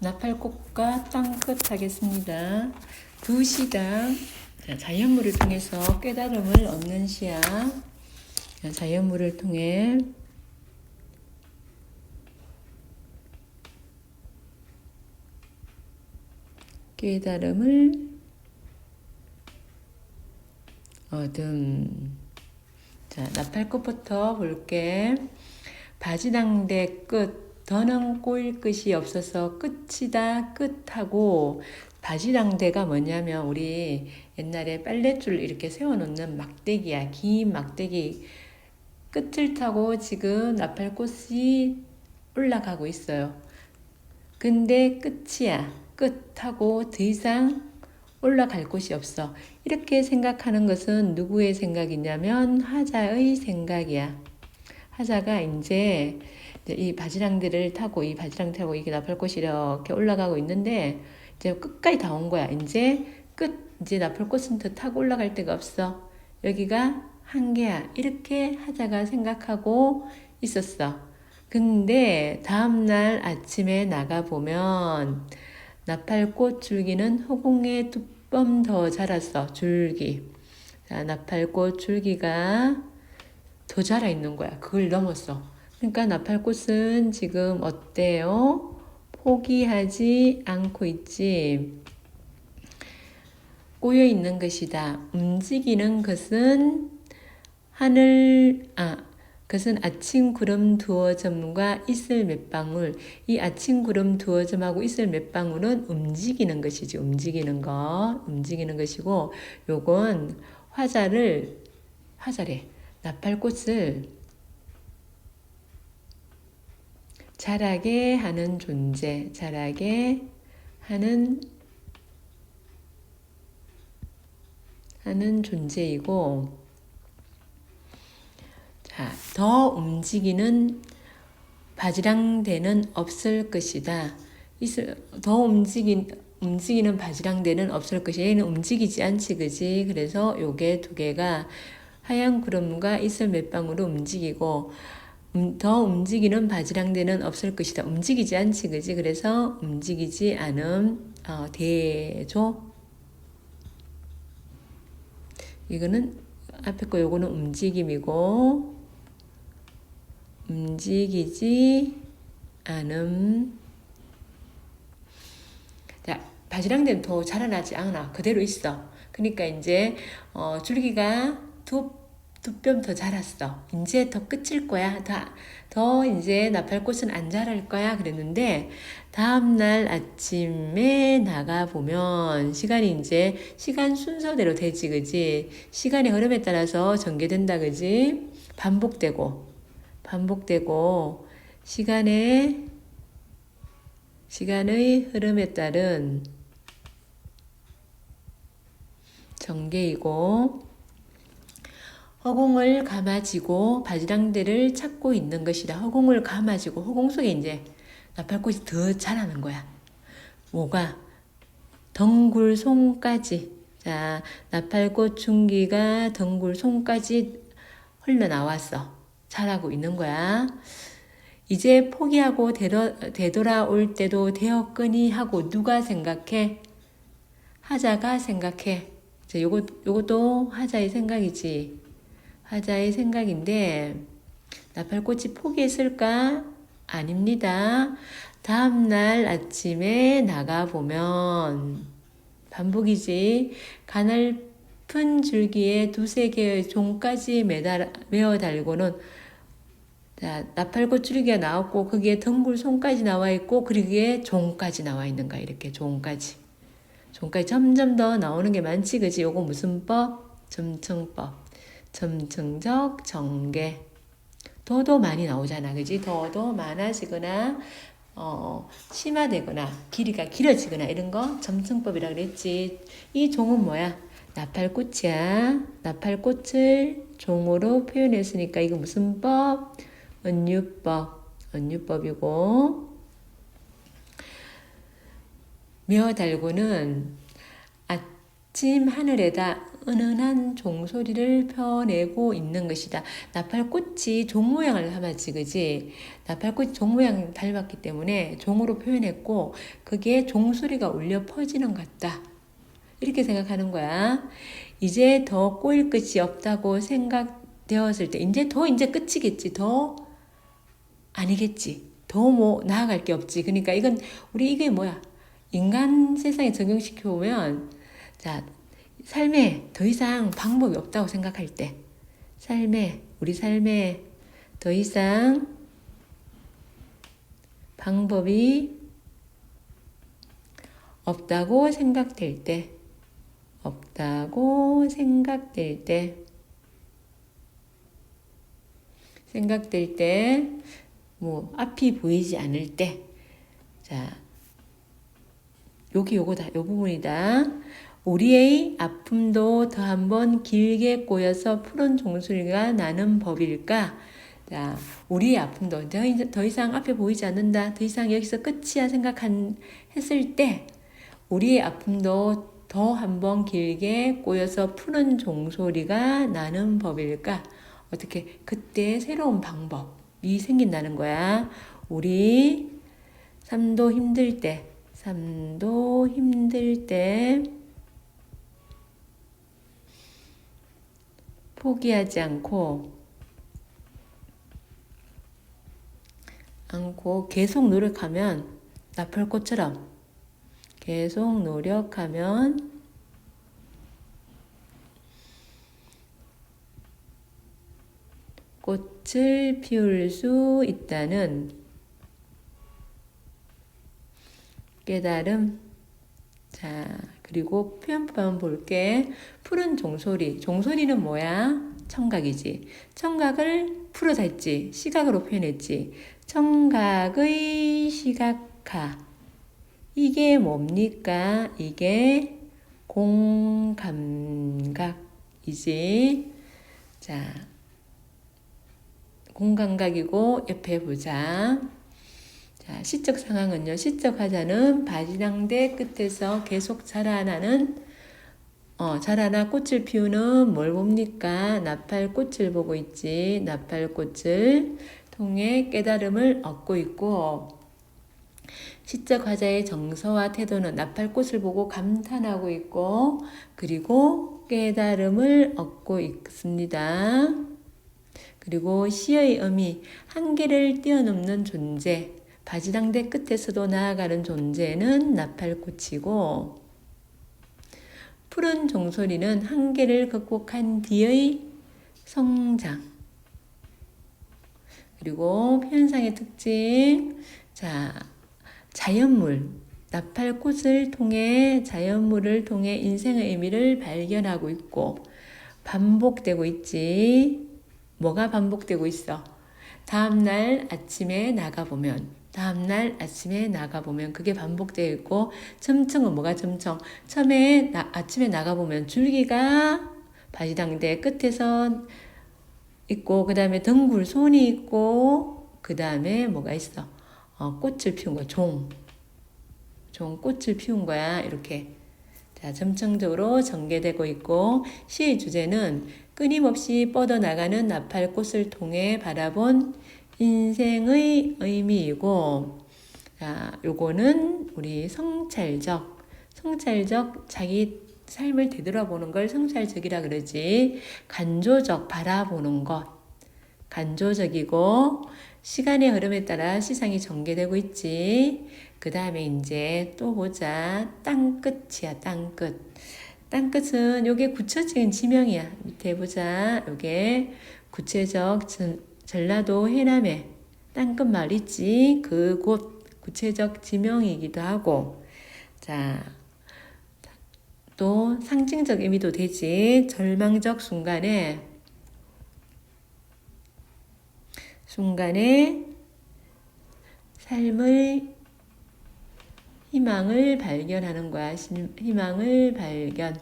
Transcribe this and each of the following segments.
나팔꽃과 땅끝 하겠습니다. 두 시당 자, 자연물을 통해서 깨달음을 얻는 시야. 자, 자연물을 통해 깨달음을 얻음. 자, 나팔꽃부터 볼게. 바지당대 끝. 더는 꼬일 끝이 없어서 끝이다 끝하고 바지당대가 뭐냐면 우리 옛날에 빨랫줄 이렇게 세워놓는 막대기야 긴 막대기 끝을 타고 지금 나팔꽃이 올라가고 있어요. 근데 끝이야 끝하고 더 이상 올라갈 곳이 없어. 이렇게 생각하는 것은 누구의 생각이냐면 하자의 생각이야. 하자가 이제 이 바지랑들을 타고 이 바지랑 타고 이게 나팔꽃이 이렇게 올라가고 있는데 이제 끝까지 다 온 거야. 이제 끝 이제 나팔꽃은 더 타고 올라갈 데가 없어. 여기가 한계야. 이렇게 하자가 생각하고 있었어. 근데 다음날 아침에 나가 보면 나팔꽃 줄기는 허공에 두 번 더 자랐어. 줄기. 자, 나팔꽃 줄기가 더 자라 있는 거야. 그걸 넘었어. 그러니까 나팔꽃은 지금 어때요? 포기하지 않고 있지. 꼬여 있는 것이다. 움직이는 것은 하늘, 아, 그것은 아침 구름 두어 점과 이슬 몇 방울. 이 아침 구름 두어 점하고 이슬 몇 방울은 움직이는 것이지. 움직이는 거. 움직이는 것이고, 요건 화자를, 화자래. 나팔꽃을 자라게 하는 존재, 자라게 하는 하는 존재이고 자, 더 움직이는 바지랑대는 없을 것이다. 있을, 더 움직인 움직이는 바지랑대는 없을 것이 얘는 움직이지 않지 그지 그래서 요게 두 개가 하얀 구름과 이슬 몇 방으로 움직이고 음, 더 움직이는 바지랑대는 없을 것이다. 움직이지 않지, 그지? 그래서 움직이지 않음, 어, 대조. 이거는, 앞에 거 요거는 움직임이고, 움직이지 않음. 자, 바지랑대는 더 자라나지 않아. 그대로 있어. 그러니까 이제, 어, 줄기가 두 두 뼘 더 자랐어. 이제 더 끝일 거야. 다, 더 이제 나팔꽃은 안 자랄 거야. 그랬는데, 다음날 아침에 나가보면, 시간이 이제, 시간 순서대로 되지, 그지? 시간의 흐름에 따라서 전개된다, 그지? 반복되고, 반복되고, 시간의, 시간의 흐름에 따른 전개이고, 허공을 감아지고 바지랑대를 찾고 있는 것이다. 허공을 감아지고 허공 속에 이제 나팔꽃이 더 자라는 거야. 뭐가 덩굴 송까지 자 나팔꽃 중기가 덩굴 송까지 흘러나왔어. 자라고 있는 거야. 이제 포기하고 되돌아, 되돌아올 때도 되었거니 하고 누가 생각해? 하자가 생각해. 자, 요거, 요것도 하자의 생각이지. 하자의 생각인데 나팔꽃이 포기했을까? 아닙니다. 다음날 아침에 나가보면 반복이지 가늘픈 줄기에 두세 개의 종까지 매달, 메어 달고는 자, 나팔꽃 줄기가 나왔고 거기에 덩굴 손까지 나와 있고 거기에 종까지 나와 있는가 이렇게 종까지 종까지 점점 더 나오는 게 많지 그지 요거 무슨 법? 점청법 점층적 전개 더도 많이 나오잖아 그지? 더도 많아지거나 어, 심화되거나 길이가 길어지거나 이런 거 점층법이라 그랬지. 이 종은 뭐야? 나팔꽃이야. 나팔꽃을 종으로 표현했으니까 이거 무슨 법? 은유법. 은유법이고. 며 달고는 아침 하늘에다 은은한 종소리를 펴내고 있는 것이다. 나팔꽃이 종 모양을 하마지 그지? 나팔꽃이 종 모양 닮았기 때문에 종으로 표현했고 그게 종소리가 울려 퍼지는 것 같다. 이렇게 생각하는 거야. 이제 더 꼬일 끝이 없다고 생각되었을 때 이제 더 이제 끝이겠지. 더 아니겠지. 더 뭐 나아갈 게 없지. 그러니까 이건 우리 이게 뭐야? 인간 세상에 적용시켜 보면 자 삶에 더 이상 방법이 없다고 생각할 때 삶에 우리 삶에 더 이상 방법이 없다고 생각될 때 없다고 생각될 때 생각될 때 뭐 앞이 보이지 않을 때 자, 여기 요거다. 요 부분이다. 우리의 아픔도 더 한번 길게 꼬여서 푸른 종소리가 나는 법일까? 자, 우리의 아픔도 더, 이상 앞에 보이지 않는다. 더 이상 여기서 끝이야 생각한 했을 때 우리의 아픔도 더 한번 길게 꼬여서 푸른 종소리가 나는 법일까? 어떻게 그때 새로운 방법이 생긴다는 거야. 우리 삶도 힘들 때, 삶도 힘들 때 포기하지 않고 않고 계속 노력하면 나팔꽃처럼 계속 노력하면 꽃을 피울 수 있다는 깨달음. 자, 그리고 표현법 한번 볼게. 푸른 종소리. 종소리는 뭐야? 청각이지. 청각을 풀어다 했지. 시각으로 표현했지. 청각의 시각화. 이게 뭡니까? 이게 공감각이지. 자, 공감각이고 옆에 보자. 자, 시적 상황은요. 시적 화자는 바지랑대 끝에서 계속 자라나는 어, 자라나 꽃을 피우는 뭘 봅니까? 나팔꽃을 보고 있지. 나팔꽃을 통해 깨달음을 얻고 있고 시적 화자의 정서와 태도는 나팔꽃을 보고 감탄하고 있고 그리고 깨달음을 얻고 있습니다. 그리고 시의 의미 한계를 뛰어넘는 존재 바지당대 끝에서도 나아가는 존재는 나팔꽃이고 푸른 종소리는 한계를 극복한 뒤의 성장. 그리고 현상의 특징 자 자연물 나팔꽃을 통해 자연물을 통해 인생의 의미를 발견하고 있고 반복되고 있지. 뭐가 반복되고 있어? 다음날 아침에 나가보면 다음날 아침에 나가보면 그게 반복되어 있고 첨청은 뭐가 첨청? 처음에 나, 아침에 나가보면 줄기가 바지당대 끝에서 있고 그 다음에 덩굴 손이 있고 그 다음에 뭐가 있어? 어, 꽃을 피운 거 종. 종 꽃을 피운 거야 이렇게. 자 점층적으로 전개되고 있고 시의 주제는 끊임없이 뻗어나가는 나팔꽃을 통해 바라본 인생의 의미이고, 자, 요거는 우리 성찰적, 성찰적 자기 삶을 되돌아보는 걸 성찰적이라 그러지. 간조적 바라보는 것. 간조적이고, 시간의 흐름에 따라 시상이 전개되고 있지. 그 다음에 이제 또 보자. 땅끝이야, 땅끝. 땅끝은 요게 구체적인 지명이야. 밑에 보자. 요게 구체적 전라도 해남에 땅끝 말 있지. 그곳 구체적 지명이기도 하고. 자, 또 상징적 의미도 되지. 절망적 순간에 순간에 삶의 희망을 발견하는 거야. 희망을 발견.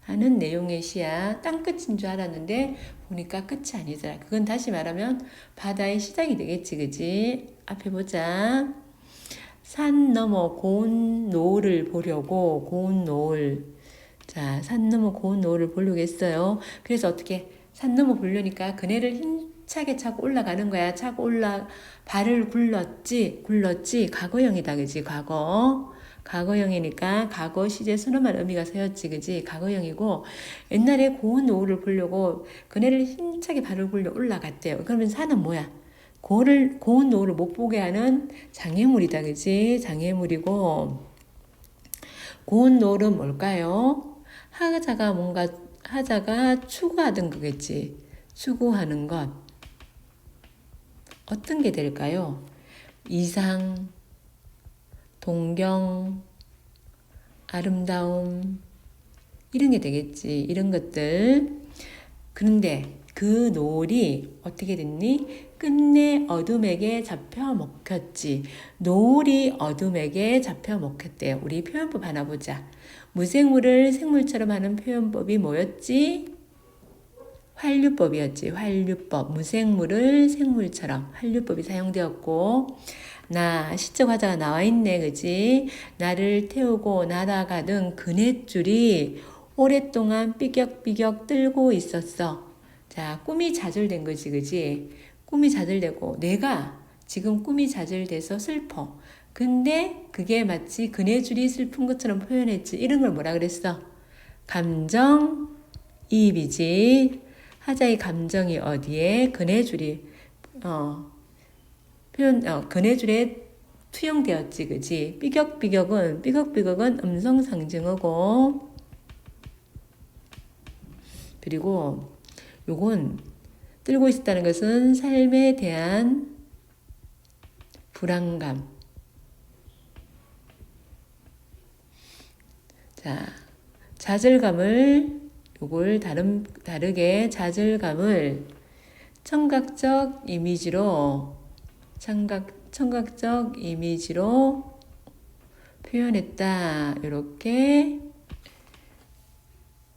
하는 내용의 시야. 땅끝인 줄 알았는데 보니까 끝이 아니더라. 그건 다시 말하면 바다의 시작이 되겠지, 그지? 앞에 보자. 산 너머 고운 노을을 보려고 고운 노을. 자, 산 넘어 고운 노을을 보려고 했어요. 그래서 어떻게 산 넘어 보려니까 그네를 힘차게 차고 올라가는 거야. 차고 올라 발을 굴렀지, 굴렀지. 과거형이다, 그지? 과거. 과거형이니까 과거 시제 순엄한 의미가 서였지, 그지? 과거형이고 옛날에 고운 노을을 보려고 그네를 힘차게 발을 굴려 올라갔대요. 그러면 산은 뭐야? 고를 고운 노을을 못 보게 하는 장애물이다, 그지? 장애물이고 고운 노을은 뭘까요? 하자가 뭔가 하자가 추구하던 거겠지. 추구하는 것. 어떤 게 될까요? 이상, 동경, 아름다움, 이런 게 되겠지. 이런 것들. 그런데 그 노을이 어떻게 됐니? 끝내 어둠에게 잡혀 먹혔지. 노을이 어둠에게 잡혀 먹혔대요. 우리 표현법 하나 보자. 무생물을 생물처럼 하는 표현법이 뭐였지? 활류법이었지. 활류법. 무생물을 생물처럼 활류법이 사용되었고 나 시적 화자가 나와 있네. 그지? 나를 태우고 날아가던 그네줄이 오랫동안 삐격삐격 들고 있었어. 자, 꿈이 좌절된 거지. 그지? 꿈이 좌절되고 내가 지금 꿈이 좌절돼서 슬퍼. 근데 그게 마치 그네줄이 슬픈 것처럼 표현했지. 이런 걸 뭐라 그랬어? 감정 이입이지. 하자의 감정이 어디에? 그네줄이 어 표현 어 그네줄에 투영되었지, 그지? 삐격삐격은 삐걱삐걱은 음성 상징어고 그리고 요건 들고 있었다는 것은 삶에 대한 불안감. 자, 좌절감을 요걸 다른 다르게 좌절감을 청각적 이미지로 청각 청각적 이미지로 표현했다. 이렇게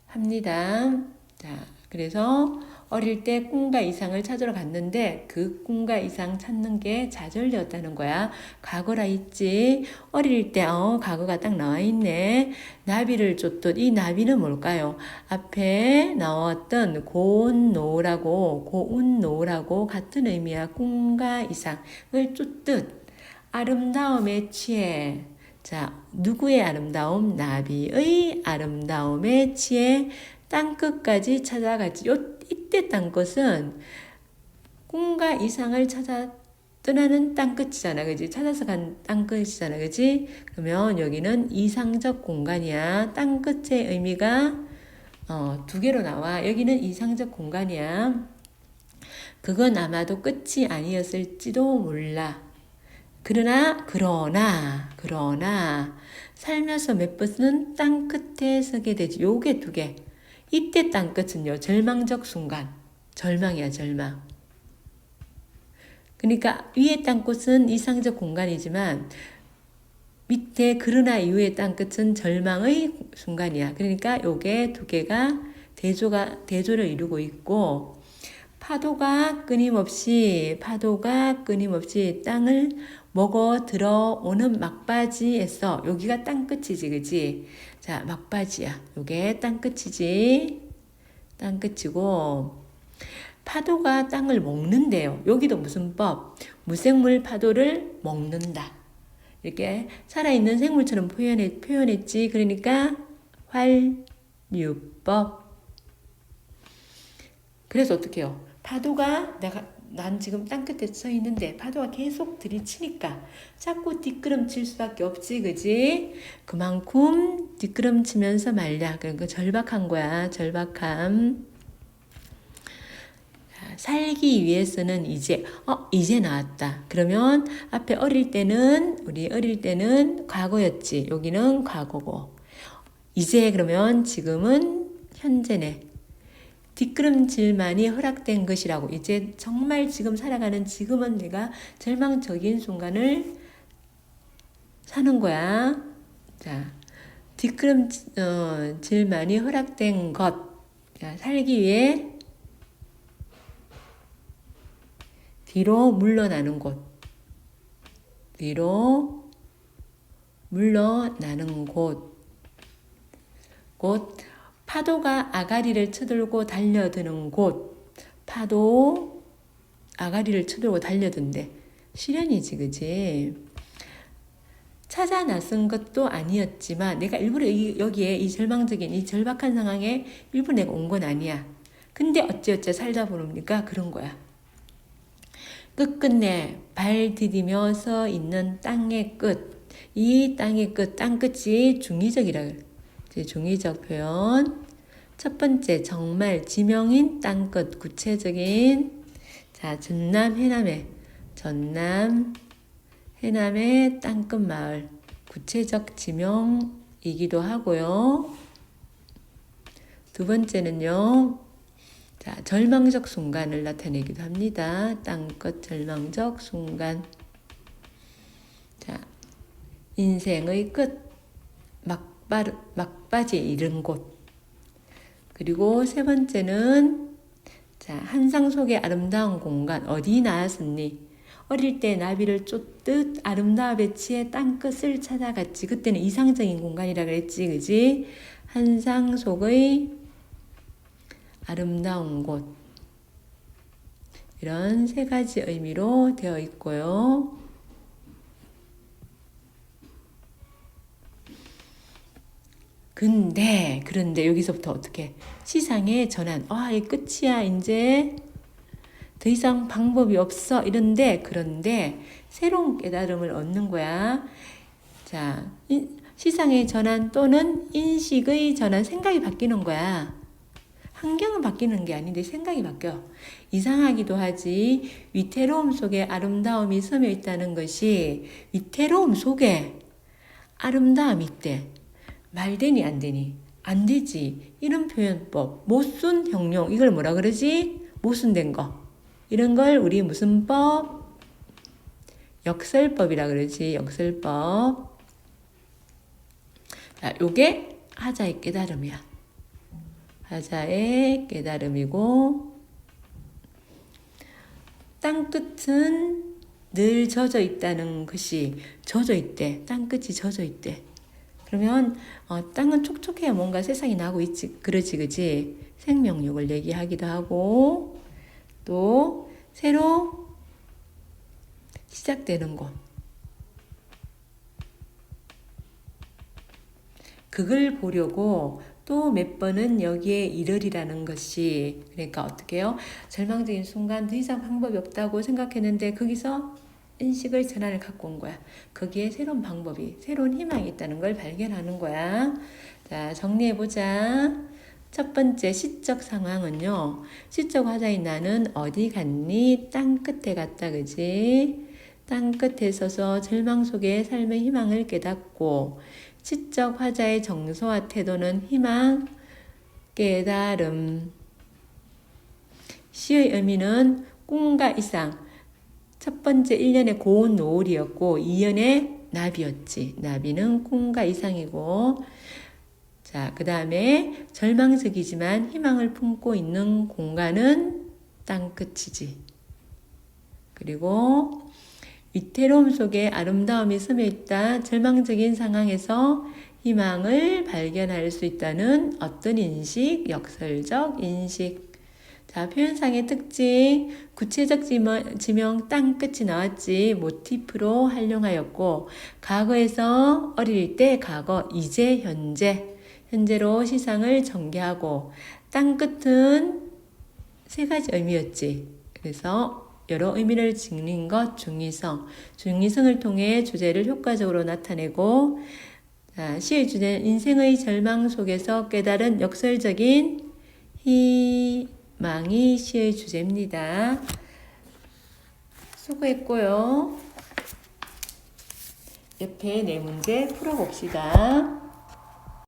합니다. 자, 그래서 어릴 때 꿈과 이상을 찾으러 갔는데 그 꿈과 이상 찾는 게 좌절되었다는 거야. 과거라 있지. 어릴 때, 어, 과거가 딱 나와 있네. 나비를 쫓듯 이 나비는 뭘까요? 앞에 나왔던 고운노라고, 고운노라고 같은 의미야. 꿈과 이상을 쫓듯 아름다움에 취해. 자, 누구의 아름다움? 나비의 아름다움에 취해 땅끝까지 찾아가지. 요, 이때 땅끝은 꿈과 이상을 찾아 떠나는 땅끝이잖아. 그지? 찾아서 간 땅끝이잖아. 그지? 그러면 여기는 이상적 공간이야. 땅끝의 의미가 어, 두 개로 나와. 여기는 이상적 공간이야. 그건 아마도 끝이 아니었을지도 몰라. 그러나, 그러나, 그러나, 살면서 몇 번은 땅 끝에 서게 되지. 요게 두 개. 이때 땅끝은요, 절망적 순간. 절망이야, 절망. 그러니까 위에 땅끝은 이상적 공간이지만 밑에 그러나 이후의 땅끝은 절망의 순간이야. 그러니까 요게 두 개가 대조가, 대조를 이루고 있고 파도가 끊임없이, 파도가 끊임없이 땅을 먹어 들어오는 막바지에서 여기가 땅끝이지, 그지? 자, 막바지야. 요게 땅끝이지. 땅끝이고 파도가 땅을 먹는데요. 여기도 무슨 법? 무생물 파도를 먹는다. 이렇게 살아있는 생물처럼 표현했, 표현했지. 그러니까 활유법. 그래서 어떻게 해요? 파도가 내가 난 지금 땅끝에 서 있는데 파도가 계속 들이치니까 자꾸 뒷걸음칠 수밖에 없지, 그지? 그만큼 뒷걸음치면서 말랴. 그러니까 절박한 거야, 절박함. 살기 위해서는 이제 어 이제 나왔다. 그러면 앞에 어릴 때는 우리 어릴 때는 과거였지. 여기는 과거고. 이제 그러면 지금은 현재네. 뒷걸음질만이 허락된 것이라고. 이제 정말 지금 살아가는 지금은 내가 절망적인 순간을 사는 거야. 자, 뒷걸음질만이 허락된 것. 자, 살기 위해 뒤로 물러나는 곳. 뒤로 물러나는 곳. 곳 파도가 아가리를 쳐들고 달려드는 곳 파도 아가리를 쳐들고 달려든대 시련이지 그지 찾아 나선 것도 아니었지만 내가 일부러 이, 여기에 이 절망적인 이 절박한 상황에 일부러 내가 온 건 아니야 근데 어찌어찌 살다 보니까 그런 거야 끝끝내 발 디디며 서 있는 땅의 끝. 이 땅의 끝, 땅 끝이 중의적이라. 중의적 표현. 첫 번째, 정말 지명인 땅 끝, 구체적인. 자, 전남 해남의, 전남 해남의 땅끝 마을. 구체적 지명이기도 하고요. 두 번째는요, 자, 절망적 순간을 나타내기도 합니다. 땅끝 절망적 순간. 자, 인생의 끝, 막바, 막바지에 이른 곳. 그리고 세 번째는, 자, 한상 속의 아름다운 공간, 어디 나왔었니? 어릴 때 나비를 쫓듯 아름다운 배치의 땅끝을 찾아갔지. 그때는 이상적인 공간이라 그랬지, 그지? 한상 속의 아름다운 곳. 이런 세 가지 의미로 되어 있고요. 근데, 그런데 여기서부터 어떻게? 시상의 전환. 아, 이 끝이야, 이제. 더 이상 방법이 없어. 이런데, 그런데 새로운 깨달음을 얻는 거야. 자, 시상의 전환 또는 인식의 전환, 생각이 바뀌는 거야. 환경은 바뀌는 게 아닌데 생각이 바뀌어. 이상하기도 하지. 위태로움 속에 아름다움이 스며 있다는 것이 위태로움 속에 아름다움이 있대. 말 되니 안 되니? 안 되지. 이런 표현법. 못순 형용. 이걸 뭐라 그러지? 못순된 거. 이런 걸 우리 무슨 법? 역설법이라 그러지. 역설법. 자, 요게 하자의 깨달음이야. 하자의 깨달음이고 땅끝은 늘 젖어 있다는 것이 젖어 있대. 땅끝이 젖어 있대. 그러면 어, 땅은 촉촉해야 뭔가 세상이 나고 있지. 그러지 그지. 생명력을 얘기하기도 하고 또 새로 시작되는 곳. 그걸 보려고 또 몇 번은 여기에 이르리라는 것이 그러니까 어떻게 해요? 절망적인 순간 더 이상 방법이 없다고 생각했는데 거기서 인식을 전환을 갖고 온 거야. 거기에 새로운 방법이, 새로운 희망이 있다는 걸 발견하는 거야. 자, 정리해 보자. 첫 번째 시적 상황은요. 시적 화자인 나는 어디 갔니? 땅 끝에 갔다, 그지? 땅 끝에 서서 절망 속에 삶의 희망을 깨닫고 시적 화자의 정서와 태도는 희망, 깨달음. 시의 의미는 꿈과 이상. 첫 번째 1년의 고운 노을이었고 2년의 나비였지. 나비는 꿈과 이상이고 자, 그 다음에 절망적이지만 희망을 품고 있는 공간은 땅끝이지. 그리고 위태로움 속에 아름다움이 스며 있다. 절망적인 상황에서 희망을 발견할 수 있다는 어떤 인식, 역설적 인식. 자, 표현상의 특징, 구체적 지명, 지명 땅 끝이 나왔지, 모티프로 활용하였고, 과거에서 어릴 때 과거, 이제 현재, 현재로 시상을 전개하고, 땅 끝은 세 가지 의미였지. 그래서 여러 의미를 지닌 것 중의성. 중의성을 통해 주제를 효과적으로 나타내고 자, 시의 주제는 인생의 절망 속에서 깨달은 역설적인 희 망이 시의 주제입니다. 수고했고요. 옆에 네 문제 풀어봅시다.